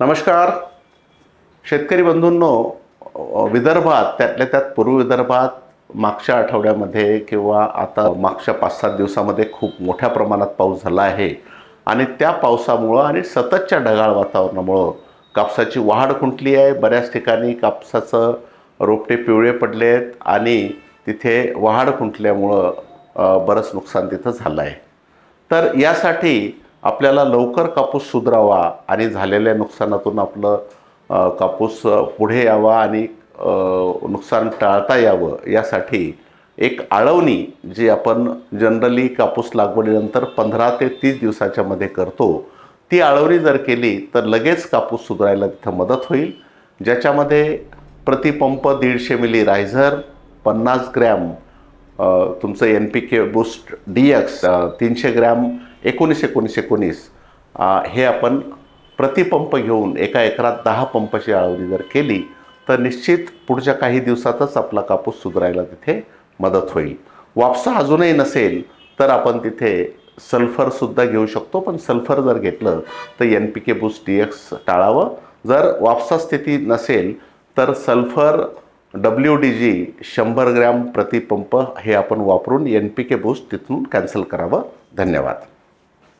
नमस्कार. शेतकरी बंधूंनो विदर्भात त्यातल्या त्यात पूर्व विदर्भात मागच्या आठवड्यामध्ये किंवा आता मागच्या पाच सात दिवसामध्ये खूप मोठ्या प्रमाणात पाऊस झाला आहे. आणि त्या पावसामुळं आणि सततच्या ढगाळ वातावरणामुळं कापसाची वाढ खुंटली आहे. बऱ्याच ठिकाणी कापसाचं रोपटे पिवळे पडले आहेत आणि तिथे वाढ खुंटल्यामुळं बरंच नुकसान तिथं झालं आहे. तर यासाठी आपल्याला लवकर कापूस सुधारावा आणि झालेल्या नुकसानातून आपलं कापूस पुढे यावा आणि नुकसान टाळता यावं यासाठी एक आळवणी जी आपण जनरली कापूस लागवडीनंतर पंधरा ते तीस दिवसाच्या मध्ये करतो ती आळवणी जर केली तर लगेच कापूस सुधारायला तिथं मदत होईल. ज्याच्यामध्ये प्रतिपंप दीडशे मिली रायझर पन्नास ग्रॅम तुमचं N P K boost D X तीनशे ग्रॅम एकोणीस एकोणीस एकोणीस हे आपण प्रतिपंप घेऊन एका एकरात दहा पंपाची आळवणी जर केली तर निश्चित पुढच्या काही दिवसातच आपला कापूस सुधारायला तिथे मदत होईल. वापसा अजूनही नसेल तर आपण तिथे सल्फरसुद्धा घेऊ शकतो पण सल्फर जर घेतलं तर N P K boost D X टाळावं. जर वापसा स्थिती नसेल तर सल्फर डब्ल्यू डी जी शंभर ग्रॅम प्रतिपंप हे आपण वापरून एन पी के बूस्ट तिथून कॅन्सल करावं. धन्यवाद.